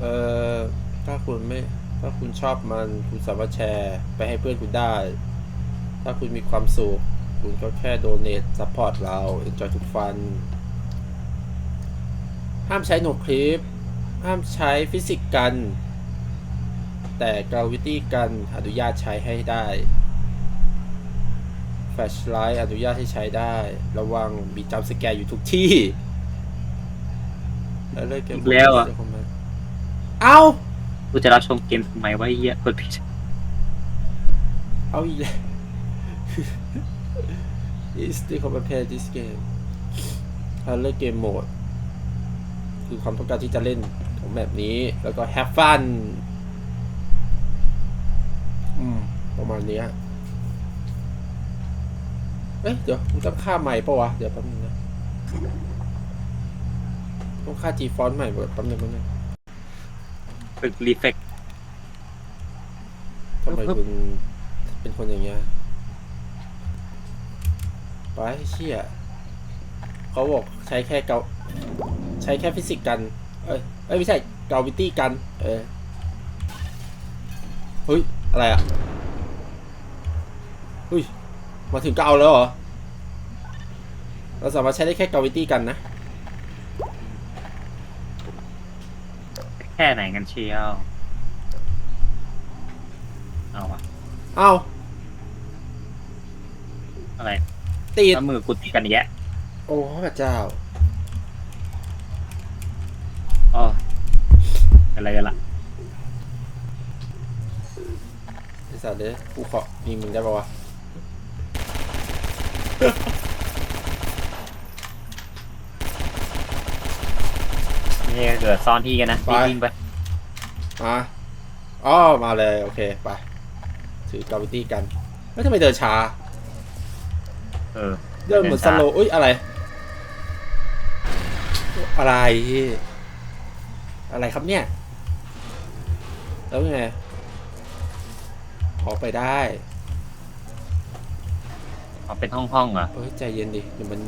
เออถ้าคุณไม่ถ้าคุณชอบมันคุณสามารถแชร์ไปให้เพื่อนคุณได้ ถ้าคุณมีความสุขคุณก็แค่โดเน t ซัพพอร์ตเรา enjoy ทุกฟัน ห้ามใช้โนคลิป ห้ามใช้ฟิสิกส์กัน แต่กราวิตี้กันอนุญาตใช้ให้ได้ แฟลชไลท์อนุญาตให้ใช้ได้ ระวังมีจัมป์สแกร์อยู่ทุกที่ แล้วเลิกเกมอีกแล้วอะ เอ้ากูจะรับชมเกมทำไมวะไอ้เหี้ยกดผิดเอาอีกแล้ว Is the c o m p a r this game ถ้าเลือกเกมโหมด คือความต้องการที่จะเล่นของแบบนี้ แล้วก็ have fun อืม ประมาณเนี้ยเอ๊ะเดี๋ยวกูต้องค่าใหม่ปะวะ เดี๋ยวแป๊บนึงนะ ต้องค่า G font ใหม่หมดแป๊บนึงแป๊บนึง ฝึกรีเฟกทำไมคุณเป็นคนอย่างเงี้ยไปเชี่ยเขาบอกใช้แค่เกาใช้แค่ฟิสิกส์กัน เอ้ยเอ้ยไม่ใช่เกาวิตี้กัน เออเฮ้ย อะไรอะเฮ้ย มาถึงก็เอาแล้วเหรอ เราสามารถใช้ได้แค่เกาวิตี้กันนะ ค่ไหนกันเชียว เอาอะเอาอะไรติดแล้วมือกูติดกันอีกแยะโอ้พระเจ้า อ๋ออะไรกันล่ะไอ้สัตว์เด้กูขอมีมึงได้ปะวะ นี่เกิดซ่อนที่กันนะไป วิ่งๆไปมาอ๋อมาเลย โอเค ไป ถือกราวิตี้กันแล้วทำไมเดินช้า เออเดินเหมือนสโลว์อุ้ยอะไร อะไร อะไรครับเนี่ย แล้วไงออกไปได้เอาเป็นห้องๆเหรอเฮ้ยใจเย็นดิเดี๋ยวมัน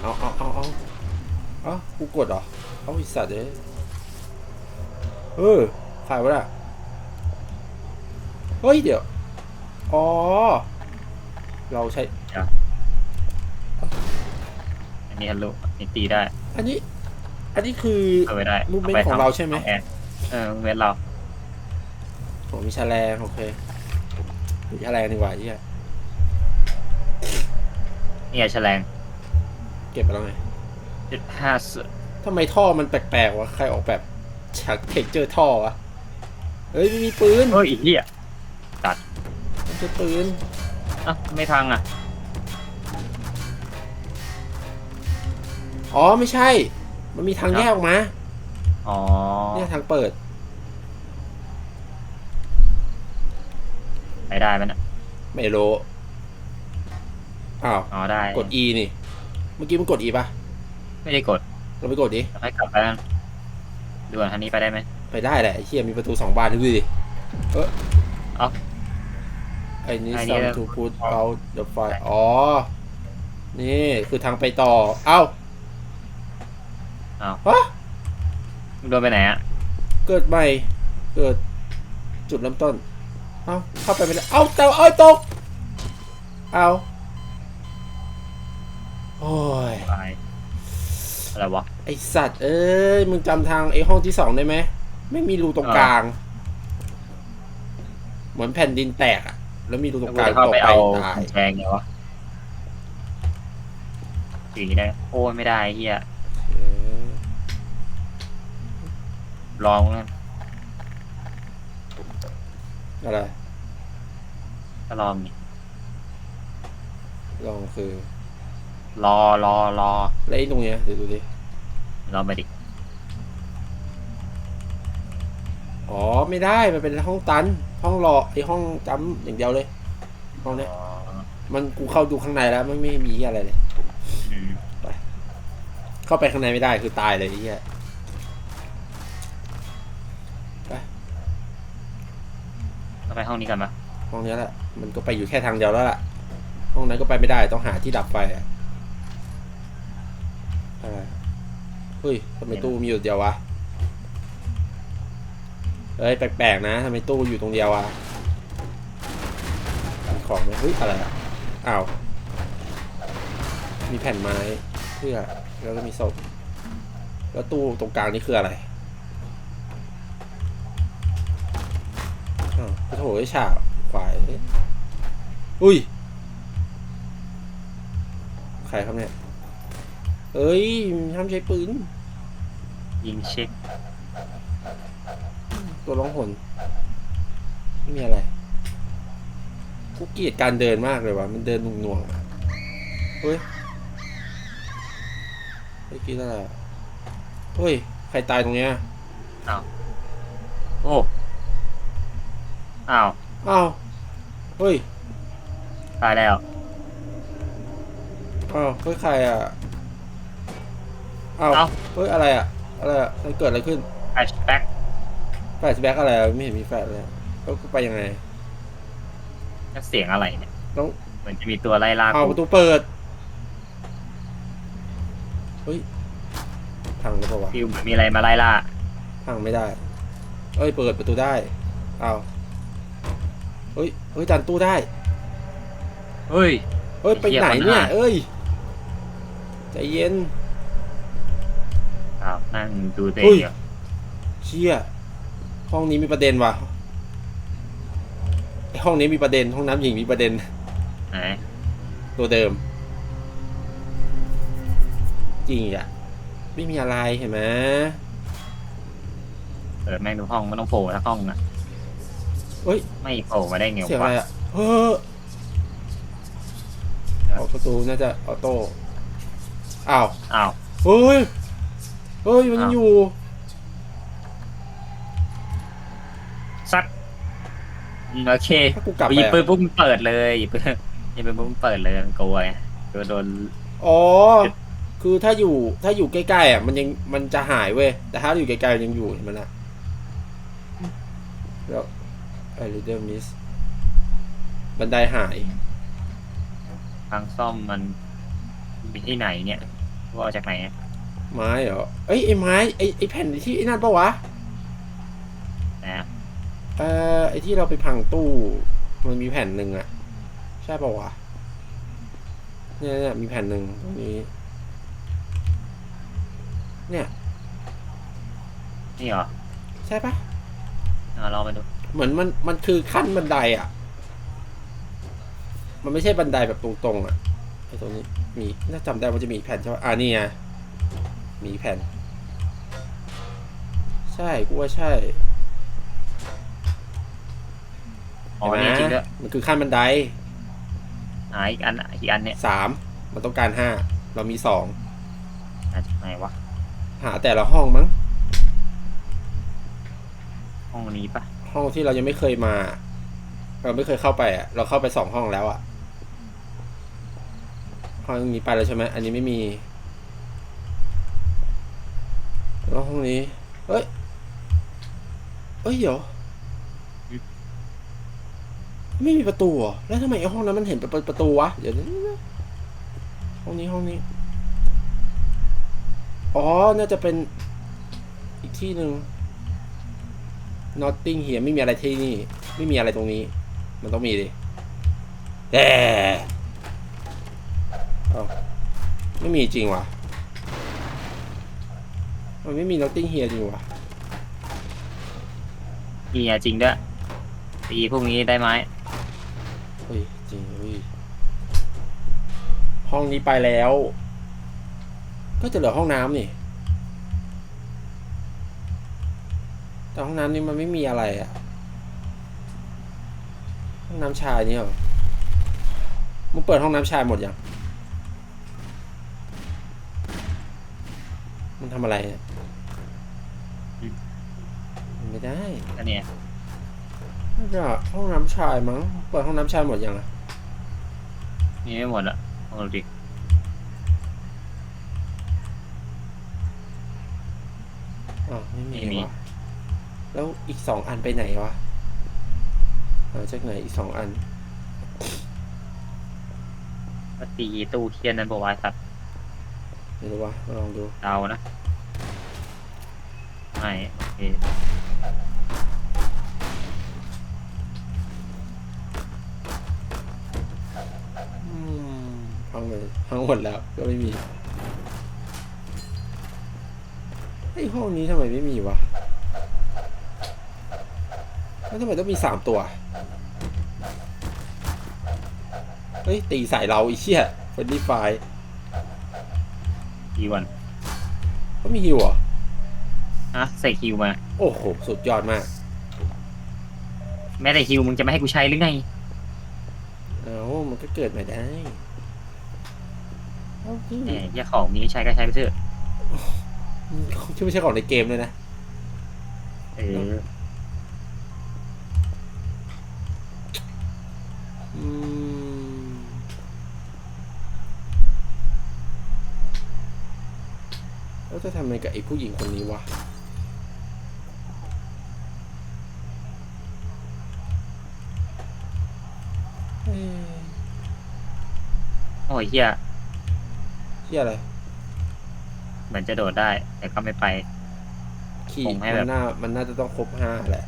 เอาเอาเอาเอาเอากูกดเหรอ เอาไอีสัตว์เลยเออถ่ายวะน่ะเฮ้ยเดี๋ยว อ๋อ เราใช้ อันนี้ฮัลโหลนี่ตีได้อันนี้ อันนี้คือ เอาไว้ได้ movement ไปของทำเราใช่ไหม แอนเออมูเมนต์เราผมมีแฉลงโอเคมีแฉลงดีกว่าที่นี่ไงแฉลงเก็บไปแล้วไงจุดห้าสทำไมท่อมันแปลกๆวะ ใครออกแบบฉากเทคเจอร์ท่อวะ เฮ้ยไม่มีปืนเฮ้ยอีกที่อะไม่ใช่ปืนอะไม่ทางอะ อ๋อไม่ใช่ มันมีทางแยกออกมา อ๋อเนี่ยทางเปิด ไปได้ไหมนะไม่รู้อ้าว อ๋อได้ กด E นี่ เมื่อกี้มันกด E ป่ะ ไม่ได้กด เราไปกดดิให้กลับไปนั่นด่วนทางนี้ไปได้ไหม ไปได้แหละไอ้เหี้ยมีประตูสองบานดูดิเออเอ้าไอ้นี่ อันนี้ some to put out the fire อ๋อ นี่คือทางไปต่อ เอ้าอ้าว ฮะมึงโดนไปไหนอะเกิดใหม่ เกิดจุดเริ่มต้น เอ้าเข้าไปไม่ได้ เอ้าแต่เอ้ยตก เอ้า โอ้ยไปอะไรวะ ไอสัตว์ เอ้ย มึงจำทางไอห้องที่สองได้ไหม ไม่มีรูตรงกลาง เหมือนแผ่นดินแตกอะแล้วมีรูตรงกลางแล้วกูจะเข้าตกไปไปเอาตายแทงไงวะสีได้โอ้ยไม่ได้เฮียเออลองแล้วอะไรก็ลองนี่ลองคือ รอรอรอแล้วไอ้ตรงเนี้ยเดี๋ยวดูดิ รอไปดิ อ๋อไม่ได้มันเป็นห้องตัน ห้องรอไอห้องจำอย่างเดียวเลยห้องเนี้ยอ๋อมันกูเข้าดูข้างในแล้วมันไม่มีอะไรเลยอืมเข้าไปข้างในไม่ได้คือตายเลยไอ้เหี้ยเราไปห้องนี้กันปะห้องเนี้ยแหละมันก็ไปอยู่แค่ทางเดียวแล้วล่ะ ห้องนั้นก็ไปไม่ได้ต้องหาที่ดับไฟอะอะไร เฮ้ยทำไมตู้มีอยู่เดียววะเอ้ยแปลกๆนะทำไมตู้อยู่ตรงเดียวอะมีของไหมเฮ้ยอะไรอะอ้าวมีแผ่นไม้เพื่อแล้วก็มีศพแล้วตู้ตรงกลางนี่คืออะไรอ้าวโอ้โหไอ้ฉาบควายอุ้ยใครครับเนี่ย เอ้ยห้ามใช้ปืน ยิงเช็ค ตัวร้องหนไม่มีอะไรกูเกลียดการเดินมากเลยว่ะ มันเดินหน่วงๆอะเฮ้ยเฮ้ยกินอะไรอะเฮ้ย ใครตายตรงเนี้ย โอ้ อ้าว อ้าว เฮ้ย ตายแล้ว อ้าวเฮ้ยใครอะ อ้าวเอ้า เฮ้ยอะไรอะอะไรอะมันเกิดอะไรขึ้นแฟชแบ็กแฟลชแบ็กอะไรอะไม่เห็นมีแฟลชเลยอะแล้วกูไปยังไงเสียงอะไรเนี่ยต้องเหมือนจะมีตัวไล่ล่าเอาปกูระตูเปิดเฮ้ยพังหรือเปล่าวะฟิวเหมือนมีอะไรมาไล่ล่าพังไม่ได้เอ้ยเปิดประตูได้เอาเฮ้ยเฮ้ยดันตู้ได้ เฮ้ย เฮ้ยไปไอ้เหี้ยไหนปัญหาเนี่ย เอ้ยใจเย็น อ้าวนั่งดูเต็เฮ้งยอยู่เชี่ยห้องนี้มีประเด็นว่ะไอห้องนี้มีประเด็น ห้องน้ำหญิงมีประเด็น ไหนตัวเดิม จริงอะ ไม่มีอะไรเห็นไหมเปิดแม่งดูห้องมันต้องโผล่สักห้องนะเฮ้ย ไม่โผล่มาได้ไงเสียงอะไรวะอะเฮ้อออกประตูน่าจะออโต้ อ้าว อ้าว เฮ้ย เฮ้ยมันยังอ้าวอยู่ซัดอืมโอเคถ้ากูกลับหไปยิบปืนอะปุ๊บมันเปิดเลยหยิบปืนหยิบปืนปุ๊บมันเปิดเลยมันกลัวไงกลัวโดน อ๋อ คือถ้าอยู่ถ้าอยู่ใกล้ๆอะมันยังมันจะหายเว้ยแต่ถ้าอยู่ไกลๆยังอยู่เห็นมันอะแล้วไอริเดอร์มิสบันไดหายทางซ่อมมันมีที่ไหนเนี่ยว่าเอาจากไหนอะ ไม้เหรอ เอ้ยไอ้ไม้ไอ้ไอ้แผ่นที่ไอ้นั่นปะวะนะเอ่อไอ้ที่เราไปพังตู้ มันมีแผ่นหนึ่งอะใช่ปะวะเนี่ยเนี่ยมีแผ่นหนึ่งตรงนี้ เนี่ย นี่เหรอใช่ปะเอาลองไปดู เหมือนมันมันคือขั้นบันไดอะมันไม่ใช่บันไดแบบตรงๆอะไอ้ตรงนี้มีน่าจำได้ว่าจะมีแผ่นใช่ปะอ่านี่ไง มีแผ่น ใช่กูว่าใช่อ๋อเห็นไหมนี่จริงด้วยมันคือขั้นบันไดหาอีกอันอีกอันเนี่ยสามมันต้องการห้าเรามีสองมาจากไหนวะหาแต่ละห้องมั้ง ห้องนี้ปะห้องที่เรายังไม่เคยมา เราไม่เคยเข้าไปอะ เราเข้าไปสองห้องแล้วอะห้องนี้ไปแล้วใช่ไหมอันนี้ไม่มี แล้วห้องนี้ เฮ้ยเอ้ยเดี๋ยวไม่มีประตูเหรอ แล้วทำไมไอ้ห้องนั้นมันเห็นเป็นประตูวะ เดี๋ยวห้องนี้ห้องนี้ อ๋อ น่าจะเป็นอีกที่หนึ่ง Notting เฮียไม่มีอะไรที่นี่ ไม่มีอะไรตรงนี้ มันต้องมีดิแต่เอ้าไม่มีจริงว่ะ มันไม่มี Notting เฮียจริงว่ะนี่อะจริงด้วยตีพวกนี้ได้ไหมเฮ้ยจริงเฮ้ยห้องนี้ไปแล้ว ก็จะเหลือห้องน้ำนี่ แต่ห้องน้ำนี่มันไม่มีอะไรอะห้องน้ำชายนี่เหรอมึงเปิดห้องน้ำชายหมดยัง มันทำอะไรเนี่ยมัน ไม่ได้ก็เนี่ยน่าจะห้องน้ำชายมั้งเปิดห้องน้ำชายหมดยังอะมีไม่หมดอะลองดูดิอ๋อไม่มีไม่มีวะแล้วอีกสองอันไปไหนวะเอาจากไหนอีกสองอันว่าตีตู้เคียนนั้นบอกว่าสัตว์ไม่รู้วะลองดู เดานะ ไม่โอเค ห้องเลยห้องหมดแล้วก็ไม่มีไอ้ห้องนี้ทำไมไม่มีวะแล้วทำไมต้องมีสามตัว เฮ้ย ตีใส่เราไอีเชี่ยเฟรนดี้ไฟอีวันเขามีฮิวเหรออะใส่ฮิวมา โอ้โห สุดยอดมาก แม้แต่ฮิวมึงจะไม่ให้กูใช้หรือไง เอามันก็เกิดใหม่ได้ เอาที่แหมแค่ของมีให้ใช้ก็ใช้ไปเถอะที่ไม่ใช่ของในเกมเลยนะ เอออืมแล้วจะทำไงกับไอ้ผู้หญิงคนนี้วะเอ้ยโอ้ยเฮียเที่ยอะไร เหมือนจะโดดได้ แต่ก็ไม่ไป ขี่ผมให้มัแบบ นน่ามันน่าจะต้องครบห้าแหละ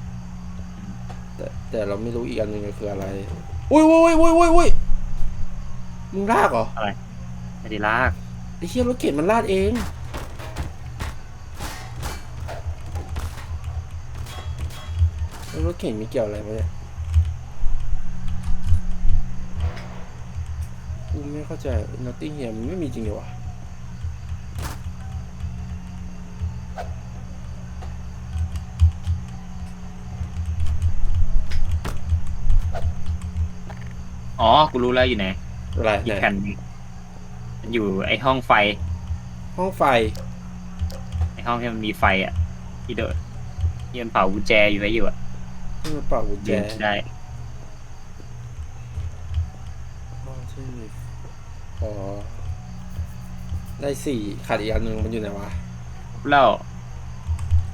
แต่แต่เราไม่รู้อีกอันหนึ่งคืออะไร อุ้ยอุ้ยอุ้ยอุ้ยอุ้ยมึงลากเหรอไม่ได้ลากไอ้เชี่ยรถเข็นมันลาดเอง แล้วรถเข็นมีเกี่ยวอะไรไหมเนี่ยกูไม่ เข้าใจนอตติ้งเฮียมันไม่มีจริงเหรอวะอ๋อ กูรู้แล้วอยู่ไหนอะไรอีไหกนแผ่นหนึ่งมันอยู่ไอห้องไฟ ห้องไฟ ไอห้องที่มันมีไฟอะ ที่โดดที่มันเป่ากุญแจอยู่ไว้อยู่อะที่มันเป่ากุญแจ เดินได้ ได้สี่ขาดอีกอันหนึ่งมันอยู่ไหนวะแล้ว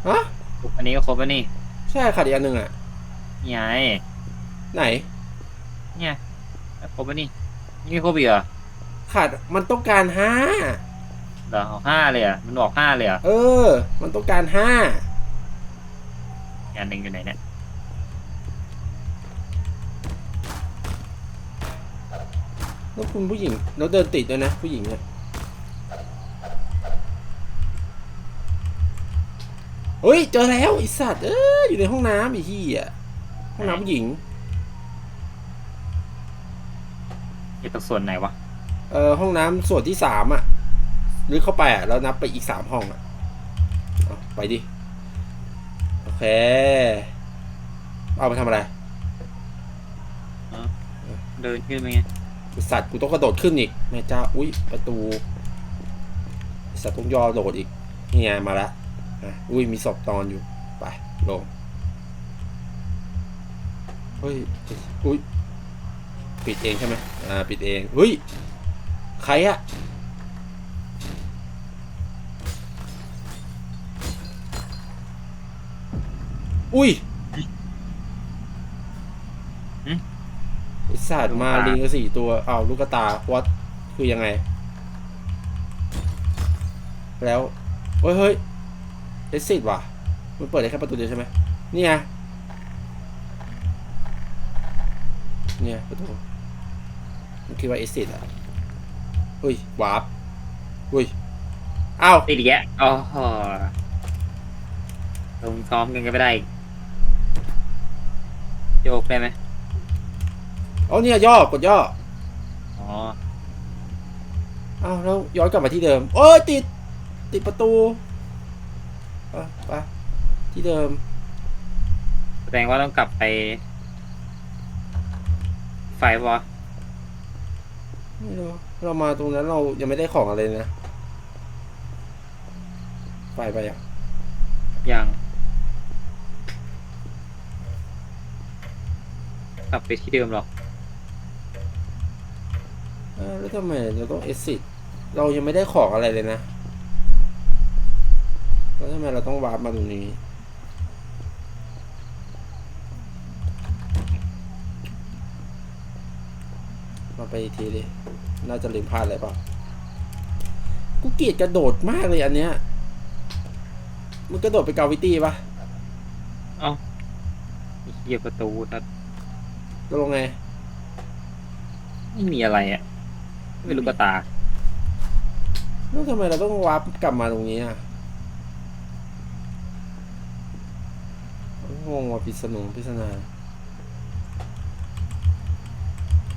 ฮะอันนี้ก็ครบแล้วนี่ใช่ขาดอีกอันหนึ่งอะนี่ไงไหน เนี่ยครบแล้วนี่นี่ไม่ครบอีกเหรอขาดมันต้องการห้าเหรอเอาห้าเลยเหรอะมันบอกห้าเลยเหรอะเออ มันต้องการห้าอันหนึ่งอยู่ไหนเนี่ยแล้วคุณผู้หญิงแล้วเดินติดด้วยนะผู้หญิงเนี่ย เฮ้ย เจอแล้วไอสัตว์เอออยู่ในห้องน้ำไอ้ที่อะห้องน้ำผู้หญิงอยู่ตรงส่วนไหนวะ เออห้องน้ำส่วนที่สามอะหรือเข้าไปอะแล้วนับไปอีกสามห้องอะเอาไปดิ โอเค เอาไปทำอะไร เดินขึ้นไปไงไอ้สัตว์กูต้องกระโดดขึ้นอีกแม่เจ้า อุ้ยประตูไอ้สัตว์ต้องย่อโดดอีกนี่ไงมาละ อะอุ้ยมีศพนอนอยู่ ไป ลง เฮ้ย อุ้ย ปิดเองใช่ไหมอ่า ปิดเอง เฮ้ย ใครอะอุ้ยไอสัตว์มาลิงก็สี่ตัวเอาลูกกระตาวัดคือยังไง แล้ว เฮ้ยเฮ้ย เอสิดว่ะ มันเปิดได้แค่ประตูเดียวใช่ไหมนี่ไงเนี่ยประตูมันคิดว่าเอสิดอะเฮ้ยวาร์ปเฮ้ยอ้าวติดอีกแล้วอ๋อลงซ้อมกันก็ไม่ได้อีกโยกได้ไหมเอาเนี่ยย่อกดย่ออ๋ออ้าวแล้วย้อนกลับมาที่เดิมโอ้ยติด ติดประตูไปไปที่เดิม แสดงว่าต้องกลับไป ไฟวะไม่รู้เรามาตรงนั้นเรายังไม่ได้ของอะไรเลยนะ ไปไปอะยัง กลับไปที่เดิมหรอกเออแล้วทำไมเราต้องเอซิดเรายังไม่ได้ของอะไรเลยนะ แล้วทำไมเราต้องวาร์ปมาตรงนี้ มาไปอีกทีดิ น่าจะลืมพลาดอะไรเปล่ากูเกลียดกระโดดมากเลยอันเนี้ยมึงกระโดดไปกาวิตี้ปะเอ้าเฮียประตูแต่จะลงไง ไม่มีอะไรอะ ไม่รู้กระตา แล้วทำไมเราต้องวาร์ปกลับมาตรงนี้อะ งงว่าปริศนงปริศนา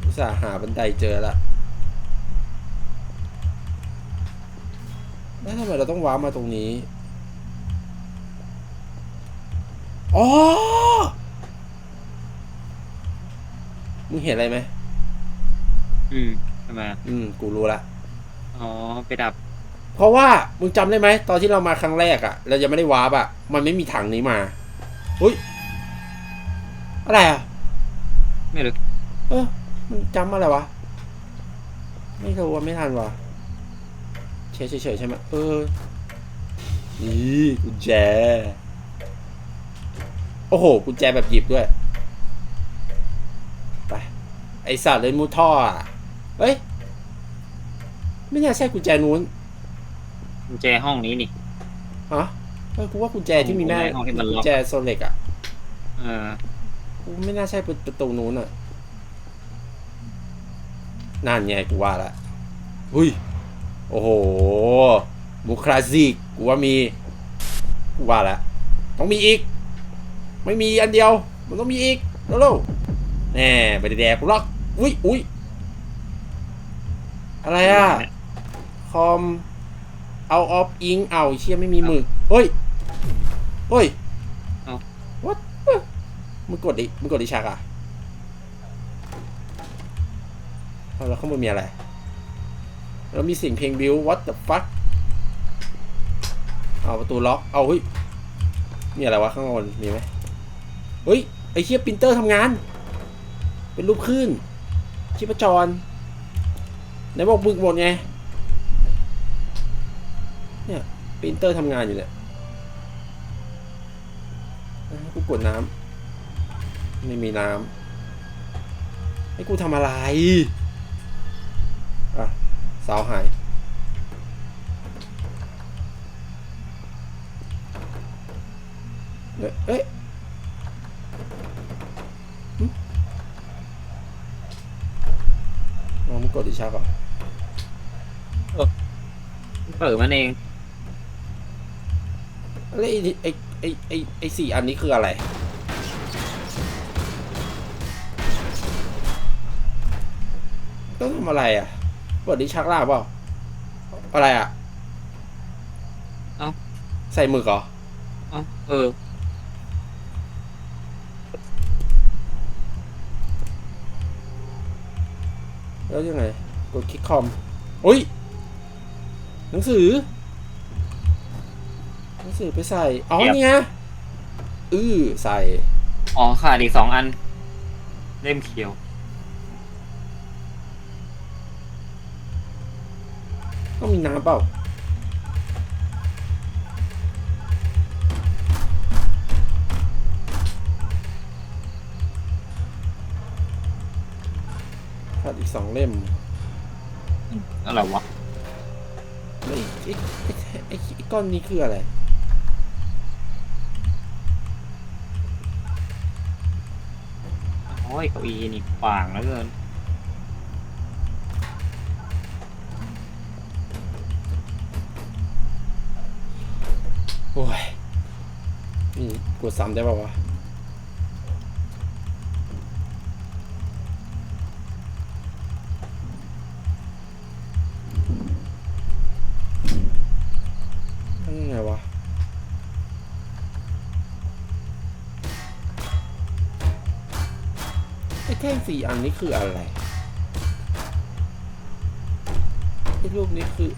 อุตส่าห์หาบันไดเจอละแล้วทำไมเราต้องวาร์ปมาตรงนี้ อ๋อ มึงเห็นอะไรไหม อืมทำไมอะอืม กูรู้ละ อ๋อ ไปดับ เพราะว่า มึงจำได้ไหม ตอนที่เรามาครั้งแรกอะเรายังไม่ได้วาร์ปอะมันไม่มีถังนี้มา อุ้ยอะไรอะไม่รู้เออมันจำอะไรวะ ไม่รู้ว่าไม่ทันวะเฉยเฉยๆใช่ไหมเออ นี่กุญแจ โอ้โหกุญแจแบบหยิบด้วย ไป ไอสัตว์เลยมูท่ออะเฮ้ย ไม่น่าใช่กุญแจนู้น กุญแจห้องนี้นี่ฮะเออกูว่ากุญแจที่มีแม่ห้องที่มันล็กุอกญแจโซเล็กอะเออกูไม่น่าใช่ประตูนู้นอะนั่นไงกูว่าละหุ้ย โอ้โหมูคลาสสิกกูว่ามี กูว่าละ ต้องมีอีก ไม่มีอันเดียว มันต้องมีอีกเร็วๆแน่ไปแดกกูล็อก อุ้ยอุ้ยอะไรอะ คอม เอาออฟอิง เอาเชี่ยไม่มีมือ เฮ้ย เฮ้ยเอ้า what มึงกดดิ มึงกดดิชักอะเอาแล้วข้างบนมีอะไร แล้วมีสียงเพลงบิว what the fuck เอาประตูล็อก เอาเฮ้ย มีอะไรวะข้างบน มีไหมเฮ้ย ไอ้เชียปรินเตอร์ทำงาน เป็นรูปคลื่นชีพจรไหนบอกบึกหมดไง เนี่ยปรินเตอร์ทำงานอยู่เนี่ยกูกดน้ำ ไม่มีน้ำให้กูทำอะไร อะ สาวหายเอ๊ะเอ๊ะหึอ๋อมึงกดดิชักเหรอเปิดมันเอง แล้วไอ้ไอ้ไอ้ไอ้ไอ้สี่อันนี้คืออะไร ต้องทำอะไรอะเปิดดิชักล่าเปล่าอะไรอะเอ้า ใส่หมึกเหรอ เอ้าเออ แล้วยังไง กดคลิกคอมอุ้ย หนังสือ หนังสือไปใส่ อ๋อเก็บ นี่ไงอือใส่ อ๋อขาดอีกสองอัน เล่มเขียว ต้องมีน้ำเปล่าขาดอีกสองเล่ม อะไรวะแล้วไอ้ไอ้ไอ้ไอ้ไอ้ก้อนนี้คืออะไร โอ้ยเก้าอี้นี่ขวางแล้วเกิน โอ้ย นี่ กดซ้ำได้ป่าวะนั่นยังไงวะไอ้แท่งสี่อันนี้คืออะไรไอ้รูปนี้คือ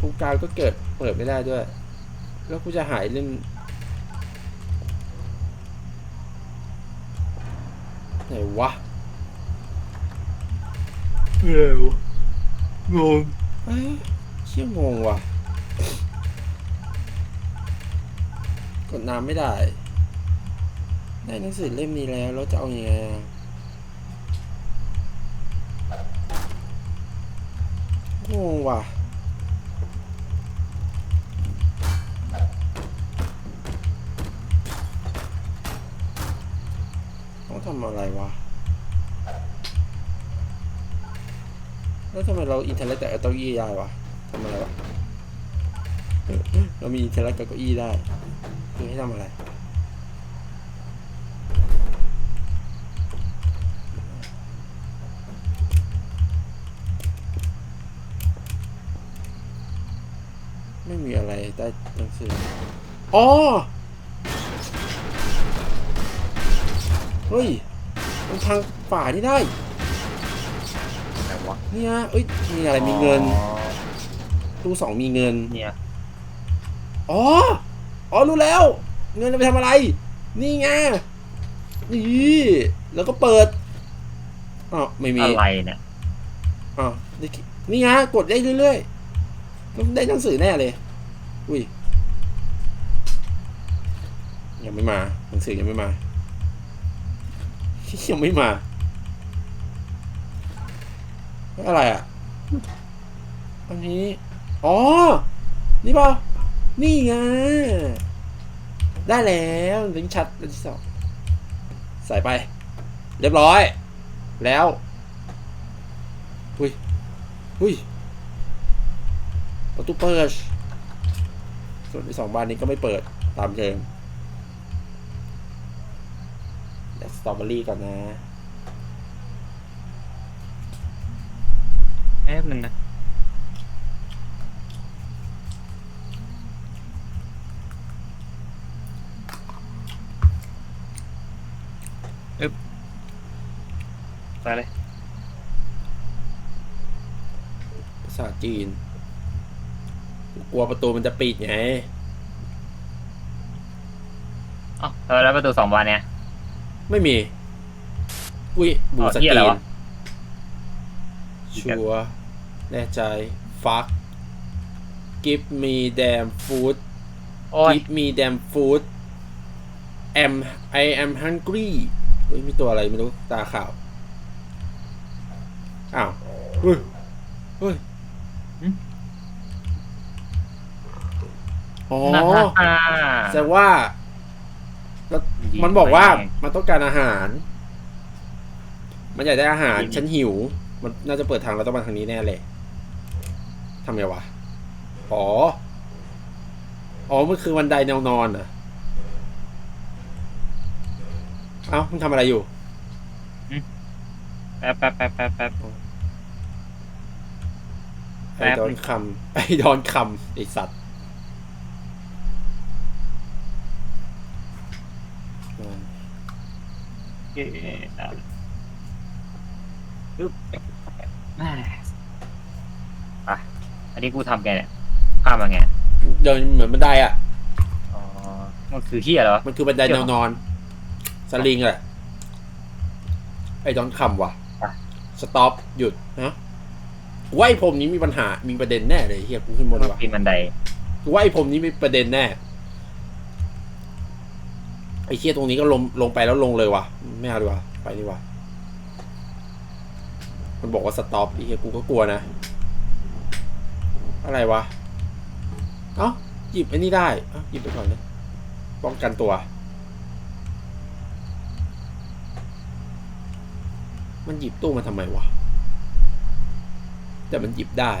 ตรงกางก็เกิดเปิดไม่ได้ด้วย แล้วกูจะหายเล่ม ไหนวะเร็วงงเอ้ยเชี่ยงงว่ะ กดน้ำไม่ได้ ได้หนังสือเล่มนี้แล้ว แล้วจะเอาอยัางไงอะงงว่ะ อะไรวะ แล้วทำไมเราอินเทอร์เน็ตแต่เก้าอี้ได้วะทำอะไรวะ เรามีอินเทอร์เน็ตกับเก้าอี้ได้ คือให้ทำอะไรไม่มีอะไรได้หนังสืออ๋อ เฮ้ย มันพังฝานี่ได้แต่วะเนี่ยเอ้ยมีอะไรมีเงินอ๋อตู้สองมีเงินเนี่ยอ๋ออ๋อรู้แล้ว เงินเอาไปทำอะไร นี่ไงนี่แล้วก็เปิดอ๋อไม่มีอะไรเนี่ยอ๋อนี่นี่ไงกดได้เรื่อยๆต้องได้หนังสือแน่เลย อุ้ยยังไม่มาหนังสือยังไม่มา ยังไม่มา อะไรอะ อันนี้ อ๋อ นี่เปล่านี่ไง ได้แล้วลิงชัดอันที่สองใส่ไป เรียบร้อย แล้วอุ้ยอุ้ยประตูเปิด ส่วนที่สองบานนี้ก็ไม่เปิดตามเดิม ตรอเบอรี่ก่อนนะแป๊บนึงนะอึ๊บไปเลยภาษาจีนกลัวประตูมันจะปิดไงอ๋อแล้วประตูสองบานเนี่ย ไม่มี อุ้ยบูอ๋อสเหี้กยอะไรรีนวะชัวร์แน่ใจ ฟัก give me damn food โอ้ย give me damn food am I am hungry เฮ้ยมีตัวอะไรไม่รู้ ตาขาว อ้าวเฮ้ยเฮ้ยหึอ๋อน่าฮ่าฮ่าแสดงว่าแล้ว ยิงมันบอกว่าไปมันต้องการอาหาร มันอยากได้อาหารยิงฉันหิว มันน่าจะเปิดทางเราต้องมาทางนี้แน่เลยทำไงวะ อ๋อ อ๋อ มันคือบันไดแนวนอนเหรอเอ้ามึงทำอะไรอยู่ แป๊บแป๊บแป๊บแป๊บแป๊บแป๊ไอ้บดอนคำไอ้ดอนคำไอ้สัตว์อ่า เอ๊ะอะปึ๊บแม่อะอันนี้กูทำไงเนี่ยข้ามมาไงเดินเหมือนบันไดอะ อ๋อมันคือเฮียเหรอ มันคือบันไดเดี๋แนยววนอนสลิงแหละไอ้ดอนคำว่ะอะ สต็อปหยุดนะกูว่าไอ้พรมนี้มีปัญหามีประเด็นแน่เลยเฮียกูขึ้นบนมันว่ะปีนบันได กูว่าไอ้พรมนี้มีประเด็นแน่ ไอ้เฮียตรงนี้ก็ลงลงไปแล้วลงเลยว่ะ ไม่เอาดีกว่า ไปดีกว่า มันบอกว่าสต็อปไอ้เฮียกูก็กลัวนะ อะไรวะ เอ้าหยิบไอ้นี่ได้เอ้าหยิบไปก่อนเลยป้องกันตัว มันหยิบตู้มาทำไมวะ แต่มันหยิบได้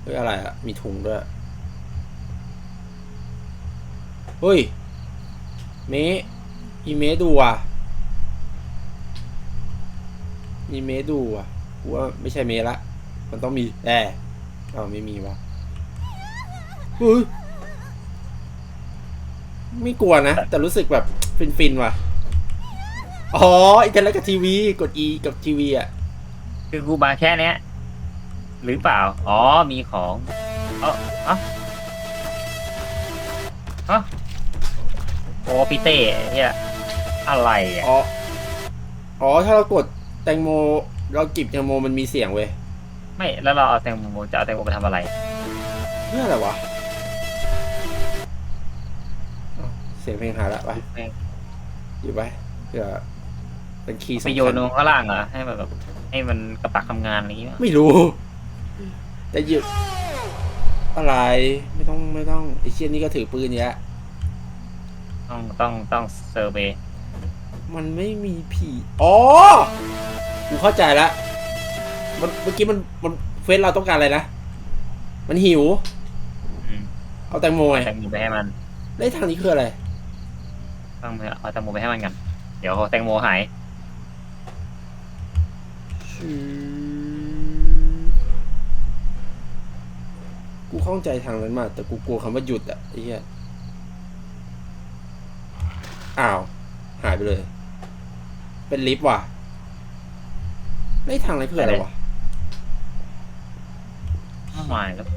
เฮ้ยอะไรอะมีถุงด้วย เฮ้ย เมอีเมดูอะมีเมดูอะกูว่าไม่ใช่เมละ มันต้องมีแอร์อ้าวไม่มีวะเฮ้ยไม่กลัวนะ แต่รู้สึกแบบฟินๆว่ะ อ๋ออินเทอร์เน็ตกับทีวี กด E กับทีวีอะ คือกูมาแค่เนี้ย หรือเปล่า อ๋อ มีของ เอ้าเอ้าเอ้า โอ้พี่เต้เฮียอะไรอะ อ๋อ อ๋อ ถ้าเรากดแตงโม เราจิบแตงโมมันมีเสียงเว้ยไม่แล้วเราเอาแตงโมจะเอาแตงโมไปทำอะไร เพื่ออะไรวะอ้าวเสียงเพลงหายละไปหยิบไว้เพื่อเป็นคีย์ไปสำโยคันญลงข้างล่างเหรอให้มันแบบให้มันกระปักทำงานอะไรอย่างเงี้ยไม่รู้ แต่หยิบอะไร ไม่ต้องไม่ต้องไอ้เชี่ยนี่ก็ถือปืนเนี้ย ต้องต้องต้องเซอร์เวย์มันไม่มีผี อ๋อ กูเข้าใจแล้วมันเมื่อกี้มันมันเฟซเราต้องการอะไรนะ มันหิว อืมเอาแตงโมไงแตงโมไปให้มันได้วทางนี้คืออะไร ต้องเอาแตงโมไปให้มันกันเดี๋ยวแตงโมหายกูเข้าใจทางนั้นมากแต่กูกลัวคำว่าหยุดอะไอ้เหี้ย อ้าว หายไปเลย เป็นลิฟต์ว่ะได้วทางอะไรคืออะไรวะมาแล้ว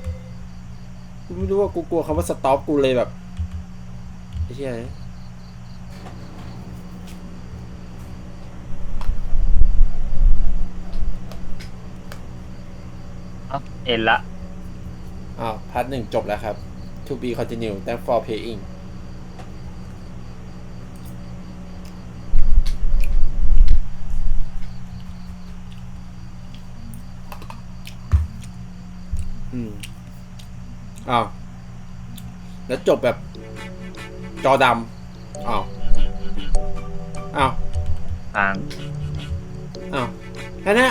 กูไม่รู้ว่ากูกลัวคำว่าสต็อปกูเลยแบบไอ้เหี้ยเอ้าเอ็นละอ้าวพาร์ทหนึ่งจบแล้วครับ to be continue thank for paying อ้าวแล้วจบแบบ จอดำอ้าวอ้าวทางอ้าวแค่นั้